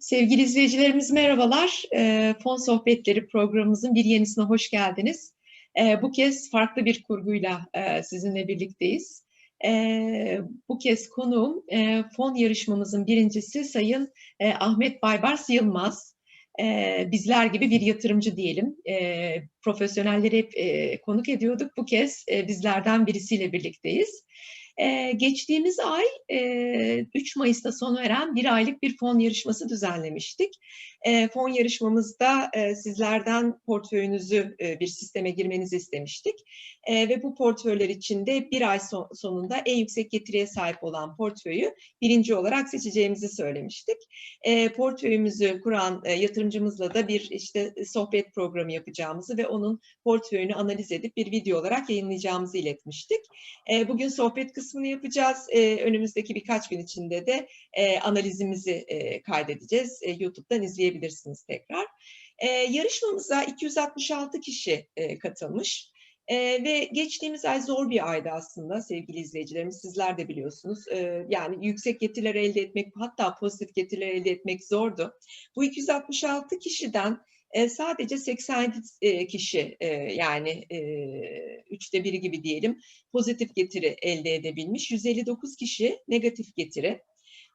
Sevgili izleyicilerimiz merhabalar. E, Fon Sohbetleri programımızın bir yenisine hoş geldiniz. E, bu kez farklı bir kurguyla e, sizinle birlikteyiz. E, bu kez konuğum e, fon yarışmamızın birincisi Sayın e, Ahmet Baybars Yılmaz. E, bizler gibi bir yatırımcı diyelim. E, profesyonelleri hep e, konuk ediyorduk. Bu kez e, bizlerden birisiyle birlikteyiz. Ee, geçtiğimiz ay e, 3 Mayıs'ta sona eren bir aylık bir fon yarışması düzenlemiştik. E, fon yarışmamızda e, sizlerden portföyünüzü e, bir sisteme girmenizi istemiştik. E, ve bu portföyler içinde bir ay son, sonunda en yüksek getiriye sahip olan portföyü birinci olarak seçeceğimizi söylemiştik. E, portföyümüzü kuran e, yatırımcımızla da bir işte sohbet programı yapacağımızı ve onun portföyünü analiz edip bir video olarak yayınlayacağımızı iletmiştik. E, bugün sohbet kısmını yapacağız. E, önümüzdeki birkaç gün içinde de e, analizimizi e, kaydedeceğiz. E, YouTube'dan izleyebilirsiniz tekrar. E, yarışmamıza 266 kişi e, katılmış. Ee, ve geçtiğimiz ay zor bir aydı aslında sevgili izleyicilerimiz. Sizler de biliyorsunuz. Ee, yani yüksek getiriler elde etmek hatta pozitif getiriler elde etmek zordu. Bu 266 kişiden e, sadece 87 e, kişi e, yani e, üçte biri gibi diyelim pozitif getiri elde edebilmiş. 159 kişi negatif getiri.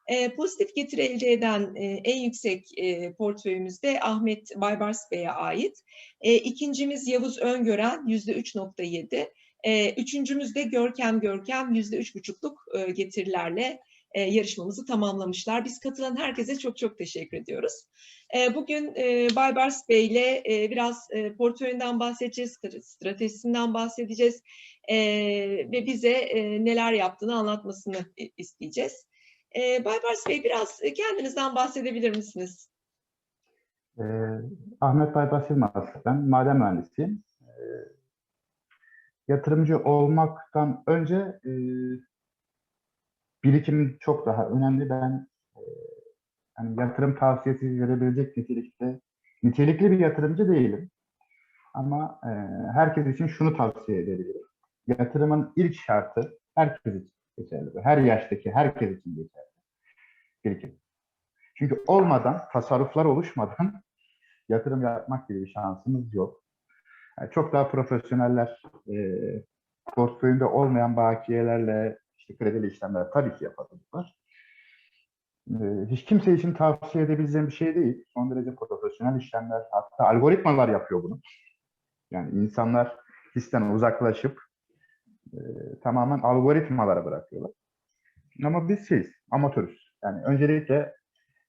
E, pozitif getiri elde eden e, en yüksek e, portföyümüzde Ahmet Baybars Bey'e ait. E, ikincimiz Yavuz Öngören %3.7. E, üçüncümüz de Görkem Görkem %3.5'luk e, getirilerle e, yarışmamızı tamamlamışlar. Biz katılan herkese çok çok teşekkür ediyoruz. E, bugün e, Baybars Bey ile e, biraz e, portföyünden bahsedeceğiz, stratejisinden bahsedeceğiz e, ve bize e, neler yaptığını anlatmasını isteyeceğiz. E, Baybars Bey biraz kendinizden bahsedebilir misiniz? E, Ahmet Baybars Yılmaz, ben maden mühendisiyim. E, yatırımcı olmaktan önce e, birikim çok daha önemli. Ben e, yani yatırım tavsiyesi verebilecek nitelikte nitelikli bir yatırımcı değilim. Ama e, herkes için şunu tavsiye edebilirim. Yatırımın ilk şartı herkes için geçerli. Her yaştaki herkes için geçerli. Birikim. Çünkü olmadan, tasarruflar oluşmadan yatırım yapmak gibi bir şansımız yok. Yani çok daha profesyoneller e, portföyünde olmayan bakiyelerle işte kredili işlemler tabii ki yapabilirler. E, hiç kimse için tavsiye edebileceğim bir şey değil. Son derece profesyonel işlemler, hatta algoritmalar yapıyor bunu. Yani insanlar histen uzaklaşıp e, tamamen algoritmalara bırakıyorlar. Ama biz şeyiz, amatörüz. Yani öncelikle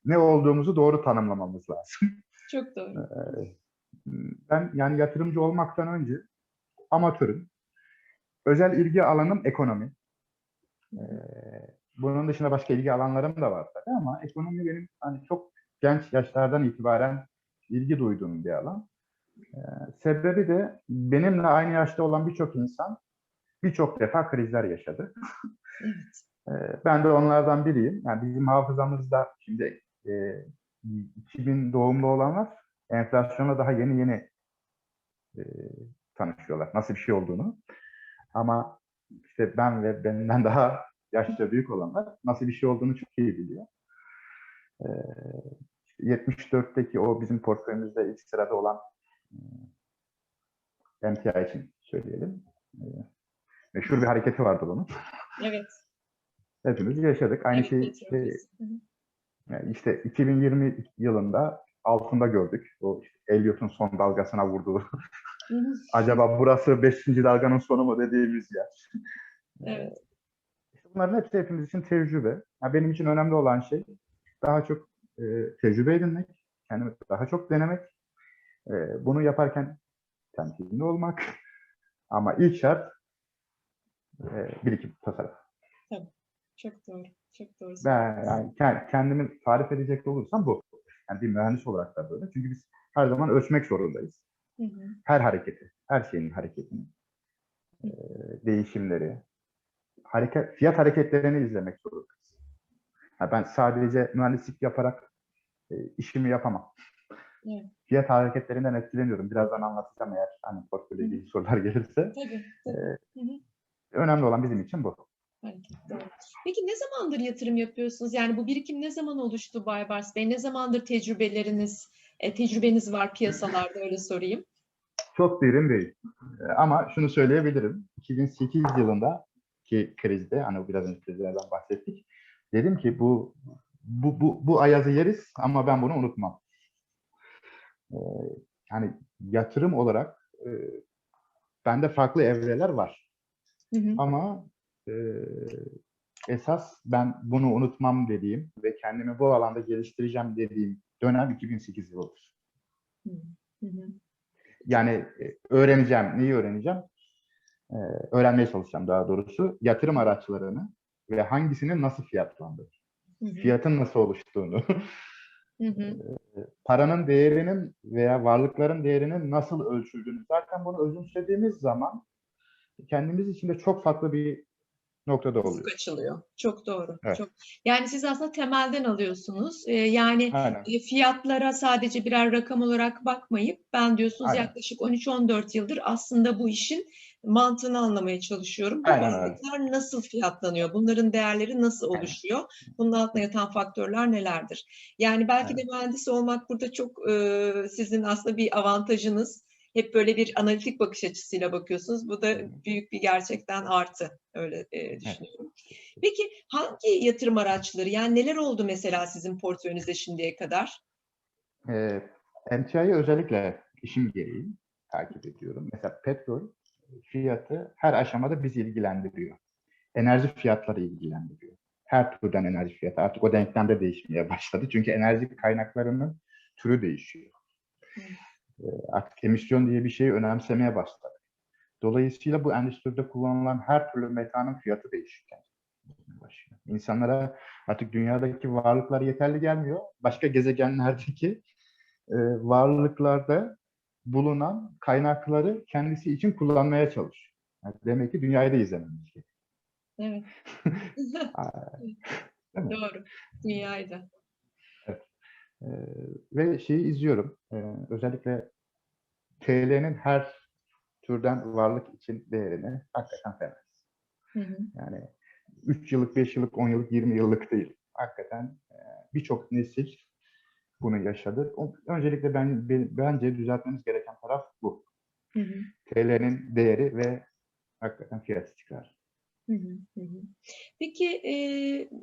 ne olduğumuzu doğru tanımlamamız lazım. Çok doğru. Ben yani yatırımcı olmaktan önce amatörüm. Özel ilgi alanım ekonomi. Bunun dışında başka ilgi alanlarım da var tabii ama ekonomi benim hani çok genç yaşlardan itibaren ilgi duyduğum bir alan. Sebebi de benimle aynı yaşta olan birçok insan birçok defa krizler yaşadı. Evet. Ben de onlardan biriyim. Yani bizim hafızamızda şimdi e, 2000 doğumlu olanlar enflasyona daha yeni yeni e, tanışıyorlar. Nasıl bir şey olduğunu. Ama işte ben ve benden daha yaşça büyük olanlar nasıl bir şey olduğunu çok iyi biliyor. E, 74'teki o bizim portföyümüzde ilk sırada olan e, MTI için söyleyelim. E, meşhur bir hareketi vardı bunun. Evet. Hepimiz yaşadık. Aynı Evet, şeyi işte, yani işte 2020 yılında altında gördük. O işte Elliot'un son dalgasına vurduğu. Acaba burası 5. dalganın sonu mu dediğimiz yer. Evet. İşte bunların hepsi hepimiz için tecrübe. Yani benim için önemli olan şey daha çok e, tecrübe edinmek, kendimi daha çok denemek. E, bunu yaparken temkinli olmak. Ama ilk şart e, birikim, tasarruf. Çok doğru. Çok doğru. Ben yani ke- kendimi tarif edecek olursam bu. Yani bir mühendis olarak da böyle. Çünkü biz her zaman ölçmek zorundayız. Hı hı. Her hareketi, her şeyin hareketini, e, değişimleri, hareket, fiyat hareketlerini izlemek zorundayız. Ha, ben sadece mühendislik yaparak e, işimi yapamam. Evet. Fiyat hareketlerinden etkileniyorum. Birazdan anlatacağım eğer hani portföyle ilgili sorular gelirse. Tabii. tabii. E, Hı hı. önemli olan bizim için bu. Peki ne zamandır yatırım yapıyorsunuz? Yani bu birikim ne zaman oluştu Bay Bars Bey? Ne zamandır tecrübeleriniz, e, tecrübeniz var piyasalarda öyle sorayım. Çok derin değil. Ee, Ama şunu söyleyebilirim. 2008 yılında ki krizde, hani biraz önce krizlerden bahsettik. Dedim ki bu bu, bu, bu ayazı yeriz ama ben bunu unutmam. Ee, yani yatırım olarak e, bende farklı evreler var. Hı hı. Ama e, esas ben bunu unutmam dediğim ve kendimi bu alanda geliştireceğim dediğim dönem 2008 yılıdır. Hı hı. Yani e, öğreneceğim. Neyi öğreneceğim? Ee, öğrenmeye çalışacağım daha doğrusu. Yatırım araçlarını ve hangisinin nasıl fiyatlandığını, Hı hı. fiyatın nasıl oluştuğunu, Hı hı. paranın değerinin veya varlıkların değerinin nasıl ölçüldüğünü. Zaten bunu özümsediğimiz zaman kendimiz için de çok farklı bir noktada oluyor. Ufuk açılıyor. Çok doğru. Evet. Çok. Yani siz aslında temelden alıyorsunuz. Ee, yani Aynen. e, fiyatlara sadece birer rakam olarak bakmayıp ben diyorsunuz Aynen. yaklaşık 13-14 yıldır aslında bu işin mantığını anlamaya çalışıyorum. Bu Aynen varlıklar nasıl fiyatlanıyor? Bunların değerleri nasıl Aynen. oluşuyor? Bunun altında yatan faktörler nelerdir? Yani belki de mühendis olmak burada çok e, sizin aslında bir avantajınız. Hep böyle bir analitik bakış açısıyla bakıyorsunuz. Bu da büyük bir gerçekten artı. Öyle e, düşünüyorum. Peki hangi yatırım araçları yani neler oldu mesela sizin portföyünüzde şimdiye kadar? Ee, emtiayı özellikle işim gereği takip ediyorum. Mesela petrol fiyatı her aşamada bizi ilgilendiriyor. Enerji fiyatları ilgilendiriyor. Her türden enerji fiyatı artık o denklemde değişmeye başladı. Çünkü enerji kaynaklarının türü değişiyor. Ee, artık emisyon diye bir şeyi önemsemeye başladık. Dolayısıyla bu endüstride kullanılan her türlü metanın fiyatı değişiyor. başlıyor. İnsanlara artık dünyadaki varlıklar yeterli gelmiyor. Başka gezegenlerdeki e, varlıklarda bulunan kaynakları kendisi için kullanmaya çalışıyor. Yani demek ki dünyayı da izlememiz gerekiyor. Evet. Doğru. Dünyayı da. Ee, ve şeyi izliyorum. Ee, özellikle TL'nin her türden varlık için değerini hakikaten fena. Hı hı. Yani 3 yıllık, 5 yıllık, 10 yıllık, 20 yıllık değil. Hakikaten e, birçok nesil bunu yaşadı. O- Öncelikle ben, ben- bence düzeltmemiz gereken taraf bu. TL'nin değeri ve hakikaten fiyat istikrarı. Hı, hı hı. Peki e,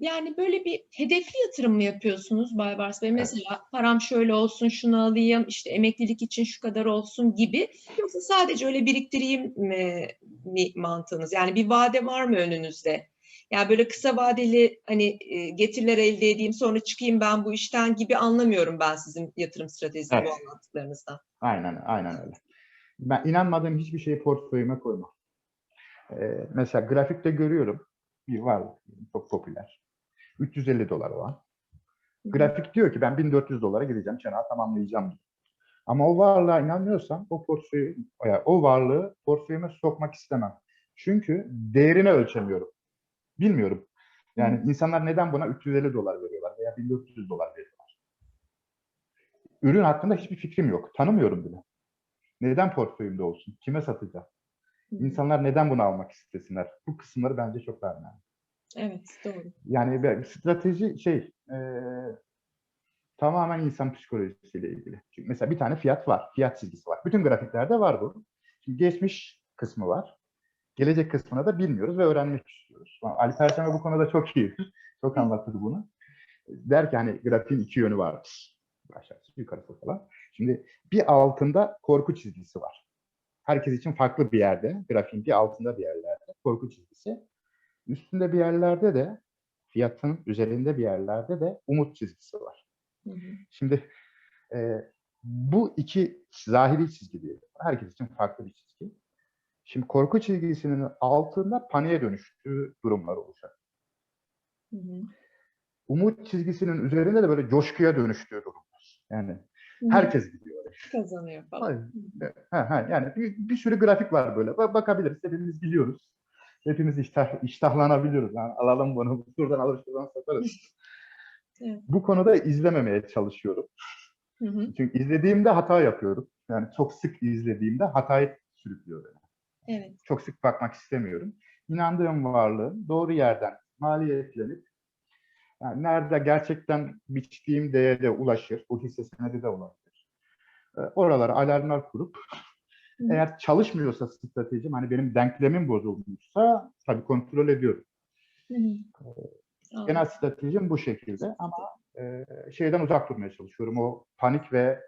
yani böyle bir hedefli yatırım mı yapıyorsunuz Bay Bars Bey? Evet. Mesela param şöyle olsun, şunu alayım, işte emeklilik için şu kadar olsun gibi. Yoksa sadece öyle biriktireyim mi, mi mantığınız? Yani bir vade var mı önünüzde? Yani böyle kısa vadeli hani e, getiriler elde edeyim sonra çıkayım ben bu işten gibi anlamıyorum ben sizin yatırım stratejisini bu Evet. anlattıklarınızdan. Aynen, aynen öyle. Ben inanmadığım hiçbir şeyi portföyüme koymam. Ee, mesela grafikte görüyorum bir varlık çok popüler. 350 dolar olan. Grafik diyor ki ben 1400 dolara gideceğim, çanağı tamamlayacağım. diyor. Ama o varlığa inanmıyorsam o portföyü, o varlığı portföyüme sokmak istemem. Çünkü değerini ölçemiyorum. Bilmiyorum. Yani insanlar neden buna 350 dolar veriyorlar veya 1400 dolar veriyorlar? Ürün hakkında hiçbir fikrim yok. Tanımıyorum bile. Neden portföyümde olsun? Kime satacağım? İnsanlar neden bunu almak istesinler? Bu kısımları bence çok önemli. Evet, doğru. Yani strateji şey e, tamamen insan psikolojisiyle ilgili. Çünkü mesela bir tane fiyat var. Fiyat çizgisi var. Bütün grafiklerde var bu. Şimdi geçmiş kısmı var. Gelecek kısmını da bilmiyoruz ve öğrenmek istiyoruz. Ali Perçembe bu konuda çok iyi. Çok anlatır bunu. Der ki hani grafiğin iki yönü vardır. Aşağısı yukarısı falan. Şimdi bir altında korku çizgisi var. Herkes için farklı bir yerde. Grafiğin bir altında bir yerlerde korku çizgisi. Üstünde bir yerlerde de fiyatın üzerinde bir yerlerde de umut çizgisi var. Hı hı. Şimdi e, bu iki zahiri çizgi diyelim. Herkes için farklı bir çizgi. Şimdi korku çizgisinin altında paniğe dönüştüğü durumlar olacak. Hı hı. Umut çizgisinin üzerinde de böyle coşkuya dönüştüğü durumlar. Yani Hı hı. herkes gidiyor kazanıyor falan. Ha, ha, yani bir, bir sürü grafik var böyle. Ba- bakabiliriz. Hepimiz biliyoruz. Hepimiz iştah, iştahlanabiliyoruz. Yani alalım bunu. Şuradan alır şuradan satarız. Evet. Bu konuda izlememeye çalışıyorum. Hı hı. Çünkü izlediğimde hata yapıyorum. Yani çok sık izlediğimde hatayı sürüklüyor beni. Evet. Çok sık bakmak istemiyorum. inandığım varlığın doğru yerden maliyetlenip yani nerede gerçekten biçtiğim değere ulaşır, bu hisse senedi de ulaşır. E, oralara alarmlar kurup Hı. eğer çalışmıyorsa stratejim, hani benim denklemim bozulmuşsa tabii kontrol ediyorum. Hı. Anladım. Genel stratejim bu şekilde ama e, şeyden uzak durmaya çalışıyorum. O panik ve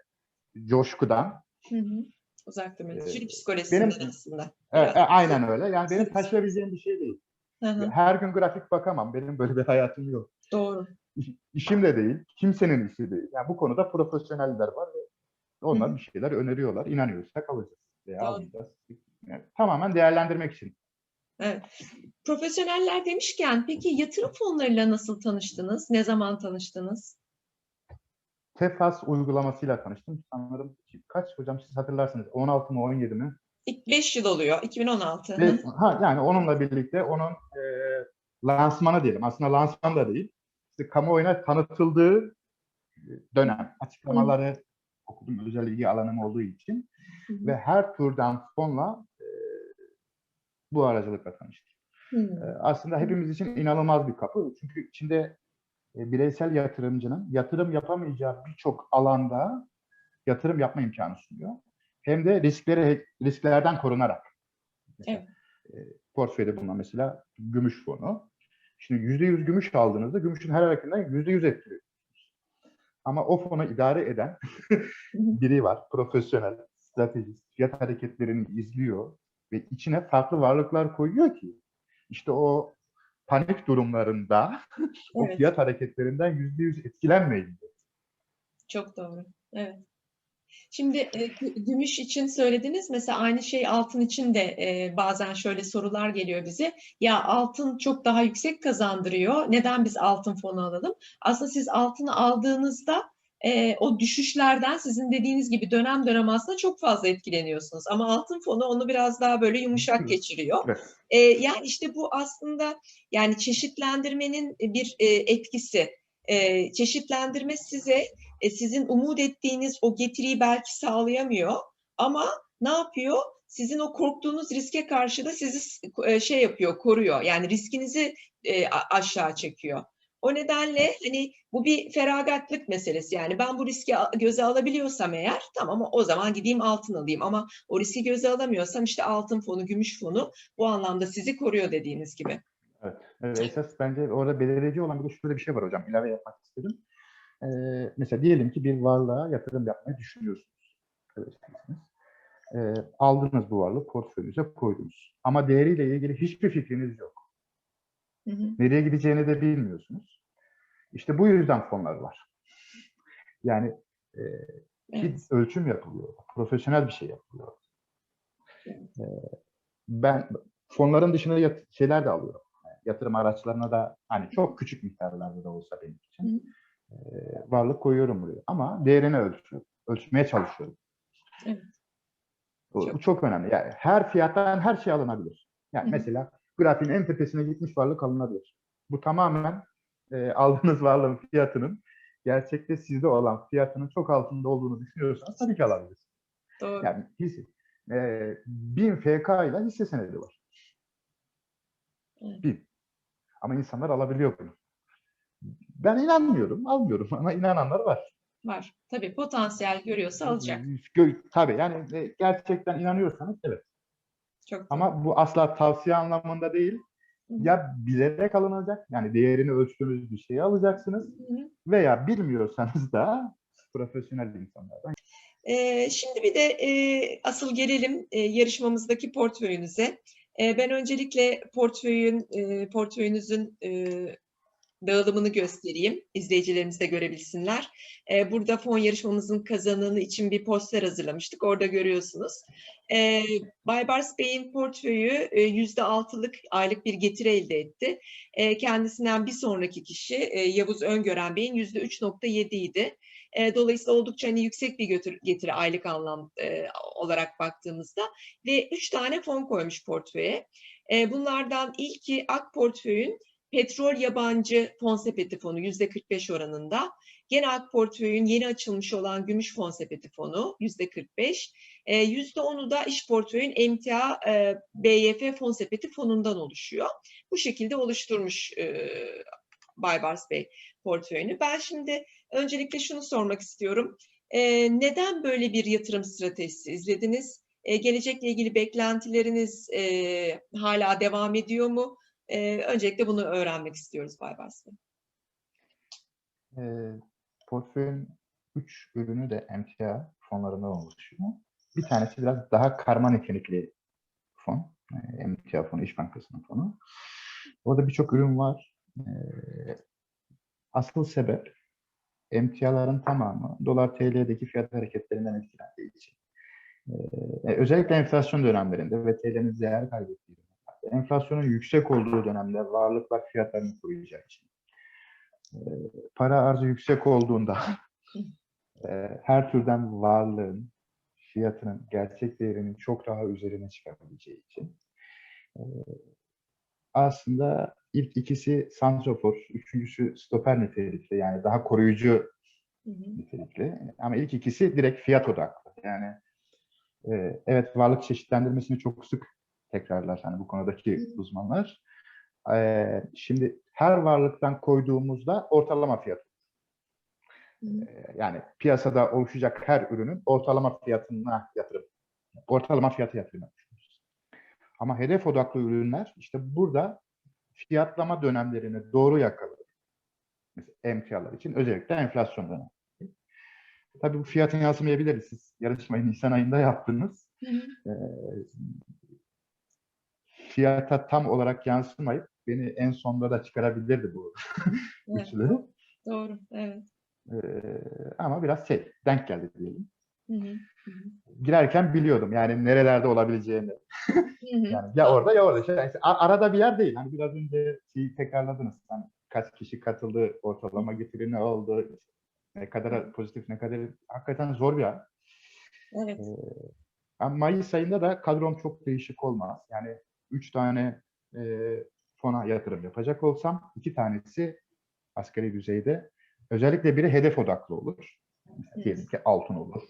coşkudan. Hı hı. Uzak durmayın. Ee, Kişilik psikolojisinden benim- aslında. E, e, aynen öyle. Yani benim taşıyabileceğim bir şey değil. Hı hı. Her gün grafik bakamam. Benim böyle bir hayatım yok. Doğru. İş- İşim de değil. Kimsenin işi değil. Yani bu konuda profesyoneller var ve onlar Hı hı. bir şeyler öneriyorlar. İnanıyorsak alacağız veya Doğru. almayacağız. Yani tamamen değerlendirmek için. Evet. Profesyoneller demişken peki yatırım fonlarıyla nasıl tanıştınız? Ne zaman tanıştınız? Tefas uygulamasıyla tanıştım. Sanırım kaç hocam siz hatırlarsınız 16 mı 17 mi? İlk 5 yıl oluyor. 2016. Hı Ve, ha, yani onunla birlikte onun e, lansmanı diyelim. Aslında lansman da değil. İşte kamuoyuna tanıtıldığı e, dönem. Açıklamaları okudum özel ilgi alanım olduğu için. Hı hı. Ve her türden fonla e, bu aracılıkla tanıştık. Hı. E, aslında hepimiz için inanılmaz bir kapı. Çünkü içinde e, bireysel yatırımcının yatırım yapamayacağı birçok alanda yatırım yapma imkanı sunuyor. Hem de riskleri risklerden korunarak. Mesela, e, portföyde bulunan mesela gümüş fonu. Şimdi %100 gümüş aldığınızda gümüşün her hareketinden %100 etkiliyor. Ama o fonu idare eden biri var. Profesyonel, stratejist, fiyat hareketlerini izliyor ve içine farklı varlıklar koyuyor ki işte o panik durumlarında o Evet. fiyat hareketlerinden %100 etkilenmeyin. Çok doğru. Evet. Şimdi e, gü- gümüş için söylediniz. Mesela aynı şey altın için de e, bazen şöyle sorular geliyor bize. Ya altın çok daha yüksek kazandırıyor. Neden biz altın fonu alalım? Aslında siz altını aldığınızda e, o düşüşlerden sizin dediğiniz gibi dönem dönem aslında çok fazla etkileniyorsunuz. Ama altın fonu onu biraz daha böyle yumuşak geçiriyor. Evet. E, yani işte bu aslında yani çeşitlendirmenin bir e, etkisi. E, çeşitlendirme size e, sizin umut ettiğiniz o getiriyi belki sağlayamıyor ama ne yapıyor? Sizin o korktuğunuz riske karşı da sizi e, şey yapıyor, koruyor. Yani riskinizi e, aşağı çekiyor. O nedenle hani bu bir feragatlık meselesi. Yani ben bu riski göze alabiliyorsam eğer tamam o zaman gideyim altın alayım. Ama o riski göze alamıyorsam işte altın fonu, gümüş fonu bu anlamda sizi koruyor dediğiniz gibi. Evet, esas bence orada belirleyici olan bir de şöyle bir şey var hocam. ilave yapmak istedim. Ee, mesela diyelim ki bir varlığa yatırım yapmayı düşünüyorsunuz. Heveslisiniz. Ee, aldınız bu varlığı portföyünüze koydunuz. Ama değeriyle ilgili hiçbir fikriniz yok. Hı hı. Nereye gideceğini de bilmiyorsunuz. İşte bu yüzden fonlar var. Yani e, bir Evet. ölçüm yapılıyor. Profesyonel bir şey yapılıyor. Ee, ben fonların dışında yat- şeyler de alıyorum. Yani yatırım araçlarına da hani çok küçük miktarlarda da olsa benim için e, varlık koyuyorum buraya. Ama değerini ölçüyorum. Ölçmeye çalışıyorum. Evet. Bu, Çok- çok önemli. Yani her fiyattan her şey alınabilir. Yani Hı hı. mesela grafiğin en tepesine gitmiş varlık alınabilir. Bu tamamen e, aldığınız varlığın fiyatının gerçekte sizde olan fiyatının çok altında olduğunu düşünüyorsanız tabii ki alabilirsiniz. Doğru. Yani hisse, e, 1000 FK ile hisse senedi var. Evet. 1000. Ama insanlar alabiliyor bunu. Ben inanmıyorum, almıyorum ama inananlar var. Var. Tabii potansiyel görüyorsa alacak. Tabii yani e, gerçekten inanıyorsanız evet. Çok. Ama bu asla tavsiye anlamında değil. Ya bilerek alınacak, yani değerini ölçtüğünüz bir şeyi alacaksınız Hı hı. veya bilmiyorsanız da profesyonel insanlardan. Ee, şimdi bir de e, asıl gelelim e, yarışmamızdaki portföyünüze. E, ben öncelikle portföyün e, portföyünüzün e, dağılımını göstereyim. İzleyicilerimiz de görebilsinler. E, burada fon yarışmamızın kazananı için bir poster hazırlamıştık. Orada görüyorsunuz. E, Baybars Bey'in portföyü e, %6'lık aylık bir getiri elde etti. E, kendisinden bir sonraki kişi e, Yavuz Öngören Bey'in %3.7 idi. E, dolayısıyla oldukça hani yüksek bir götür, getiri aylık anlam e, olarak baktığımızda ve üç tane fon koymuş portföye. E, bunlardan ilki Ak portföyün petrol yabancı fon sepeti fonu yüzde 45 oranında. Genel portföyün yeni açılmış olan gümüş fon sepeti fonu yüzde 45. E, Yüzde 10'u da iş portföyün emtia e, BYF fon sepeti fonundan oluşuyor. Bu şekilde oluşturmuş e, Baybars Bey portföyünü. Ben şimdi öncelikle şunu sormak istiyorum. E, neden böyle bir yatırım stratejisi izlediniz? E, gelecekle ilgili beklentileriniz e, hala devam ediyor mu? E, öncelikle bunu öğrenmek istiyoruz Baybars Bey. E, portföyün 3 ürünü de emtia fonlarından oluşuyor. Bir tanesi biraz daha karma nitelikli fon. E, emtia fonu, İş Bankası'nın fonu. Orada birçok ürün var. E, asıl sebep emtiaların tamamı dolar TL'deki fiyat hareketlerinden etkilendiği için. E, özellikle enflasyon dönemlerinde ve TL'nin değer kaybettiği enflasyonun yüksek olduğu dönemde varlıklar fiyatlarını koruyacağı için. E, para arzı yüksek olduğunda e, her türden varlığın fiyatının gerçek değerinin çok daha üzerine çıkabileceği için. E, aslında ilk ikisi santrofor, üçüncüsü stoper nitelikli yani daha koruyucu nitelikli. Ama ilk ikisi direkt fiyat odaklı. Yani e, evet varlık çeşitlendirmesini çok sık tekrarlar hani bu konudaki uzmanlar. E, şimdi her varlıktan koyduğumuzda ortalama fiyat. Hı. E, yani piyasada oluşacak her ürünün ortalama fiyatına yatırım. Ortalama fiyatı yatırım yapıyoruz. Ama hedef odaklı ürünler işte burada fiyatlama dönemlerini doğru yakalar. Mesela emtialar için özellikle enflasyon dönemi. Tabii bu fiyatın yansımayabilir. Siz yarışmayı Nisan ayında yaptınız. Hı hı. Ee, fiyata tam olarak yansımayıp beni en sonda da çıkarabilirdi bu Evet, üçleri. doğru, evet. Ee, ama biraz şey, denk geldi diyelim. Hı hı. Girerken biliyordum yani nerelerde olabileceğini. Hı hı. Yani ya orada ya orada. İşte işte a- arada bir yer değil. Hani biraz önce şeyi tekrarladınız. Hani kaç kişi katıldı, ortalama getiri ne oldu, ne kadar pozitif, ne kadar hakikaten zor bir an. Evet. Ee, ama Mayıs ayında da kadrom çok değişik olmaz. Yani üç tane e, fona yatırım yapacak olsam iki tanesi asgari düzeyde özellikle biri hedef odaklı olur. Hı. diyelim ki altın olur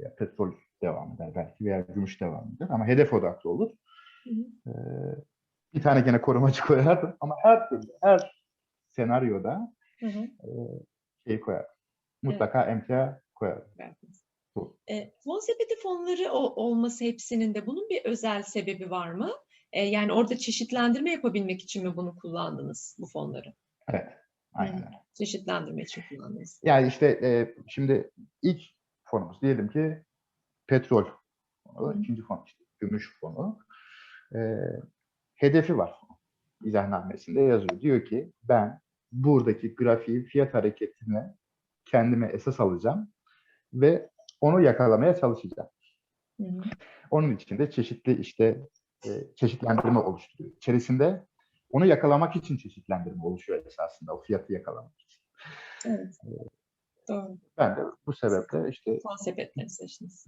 veya petrol devam eder belki veya gümüş devam eder ama hedef odaklı olur. Hı hı. Ee, bir tane gene korumacı koyardım ama her türlü, her senaryoda Hı hı. e, şey koyardım. Mutlaka emtia koyardım. Bu. E, fon sepeti fonları o- olması hepsinin de bunun bir özel sebebi var mı? E, yani orada çeşitlendirme yapabilmek için mi bunu kullandınız bu fonları? Evet. Aynen öyle. Çeşitlendirme için kullandınız. Yani işte e, şimdi ilk fonumuz diyelim ki petrol fonu, Hı. ikinci fon işte gümüş fonu. E, hedefi var. İzahnamesinde yazıyor. Diyor ki ben buradaki grafiğin fiyat hareketine kendime esas alacağım ve onu yakalamaya çalışacağım. Hı. Onun için de çeşitli işte e, çeşitlendirme oluşturuyor. İçerisinde onu yakalamak için çeşitlendirme oluşuyor esasında o fiyatı yakalamak için. Evet. Doğru. Ben de bu sebeple işte Fon sepetleri seçtiniz.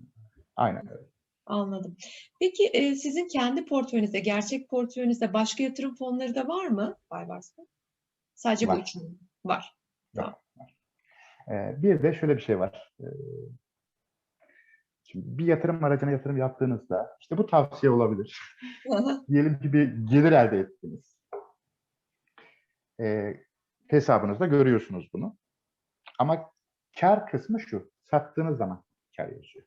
aynen öyle. Anladım. Peki e, sizin kendi portföyünüzde, gerçek portföyünüzde başka yatırım fonları da var mı Baybars Bey? Sadece bu Var. üçü mü? Var. Ee, bir de şöyle bir şey var. Ee, şimdi bir yatırım aracına yatırım yaptığınızda işte bu tavsiye olabilir. Diyelim ki bir gelir elde ettiniz. Ee, hesabınızda görüyorsunuz bunu. Ama kar kısmı şu. Sattığınız zaman kar yazıyor.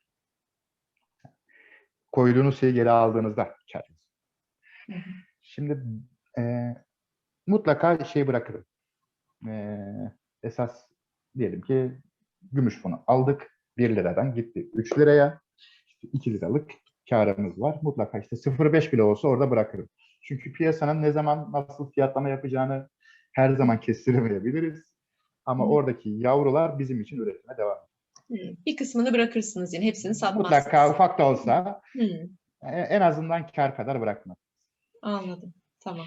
Koyduğunuz şeyi geri aldığınızda kar yazıyor. Şimdi e, mutlaka şey bırakırım. E, esas diyelim ki gümüş fonu aldık 1 liradan gitti 3 liraya. İşte 2 liralık karımız var. Mutlaka işte 0.5 bile olsa orada bırakırım. Çünkü piyasanın ne zaman nasıl fiyatlama yapacağını her zaman kestiremeyebiliriz. Ama Hı. oradaki yavrular bizim için üretime devam ediyor. Bir kısmını bırakırsınız yine. Hepsini satmazsınız. Mutlaka ufak da olsa Hı. e, en azından kar kadar bırakmak. Anladım. Tamam.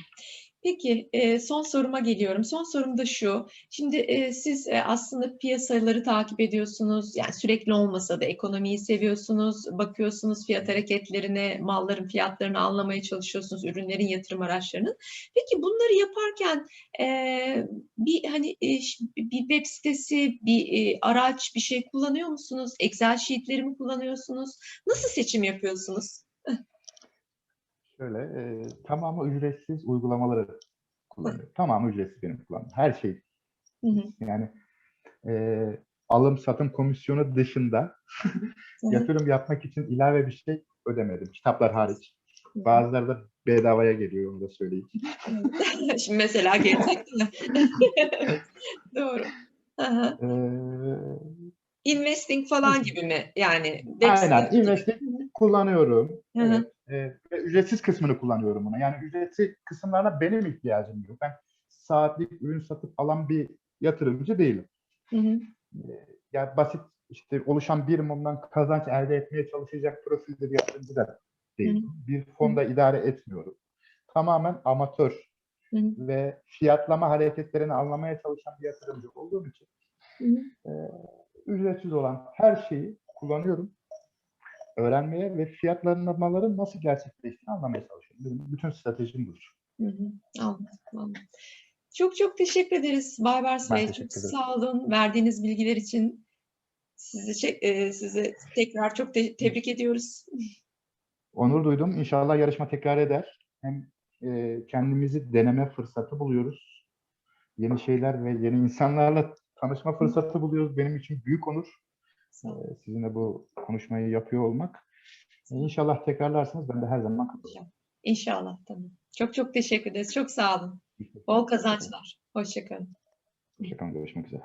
Peki, e, son soruma geliyorum. Son sorum da şu. Şimdi e, siz e, aslında piyasaları takip ediyorsunuz. Yani sürekli olmasa da ekonomiyi seviyorsunuz, bakıyorsunuz fiyat hareketlerine, malların fiyatlarını anlamaya çalışıyorsunuz, ürünlerin yatırım araçlarının. Peki bunları yaparken e, bir hani e, bir web sitesi, bir e, araç, bir şey kullanıyor musunuz? Excel sheetleri mi kullanıyorsunuz? Nasıl seçim yapıyorsunuz? Şöyle, e, tamamı ücretsiz uygulamaları kullanıyorum. Tamamı ücretsiz benim kullandığım. Her şey. Hı hı, Yani e, alım satım komisyonu dışında yatırım yapmak için ilave bir şey ödemedim. Kitaplar hariç. Bazıları da bedavaya geliyor onu da söyleyeyim. Şimdi mesela gelecek? Doğru. Aha. E, Investing falan gibi mi? Yani aynen. Investing kullanıyorum. Hı hı. Evet. Ücretsiz kısmını kullanıyorum buna. Yani ücretsiz kısımlarına benim ihtiyacım yok. Ben saatlik ürün satıp alan bir yatırımcı değilim. Hı hı. yani basit işte oluşan bir mumdan kazanç elde etmeye çalışacak profilde bir yatırımcı da değil. Bir fonda idare etmiyorum. Tamamen amatör Hı hı. ve fiyatlama hareketlerini anlamaya çalışan bir yatırımcı olduğum için Hı hı. e, ücretsiz olan her şeyi kullanıyorum. Öğrenmeye ve fiyatlandırmaların nasıl gerçekleştiğini anlamaya çalışıyorum. Benim bütün stratejim budur. Hı hı. Anladım, anladım. Çok çok teşekkür ederiz Baybars Bey. Çok sağ olun verdiğiniz bilgiler için. Sizi e, size tekrar çok te- tebrik ediyoruz. Onur duydum. İnşallah yarışma tekrar eder. Hem e, kendimizi deneme fırsatı buluyoruz. Yeni şeyler ve yeni insanlarla tanışma fırsatı buluyoruz. Benim için büyük onur. E, sizinle bu konuşmayı yapıyor olmak. İnşallah tekrarlarsınız. Ben de her zaman katılırım. İnşallah tamam. Çok çok teşekkür ederiz. Çok sağ olun. Bol kazançlar. Hoşçakalın. Hoşçakalın. Görüşmek üzere.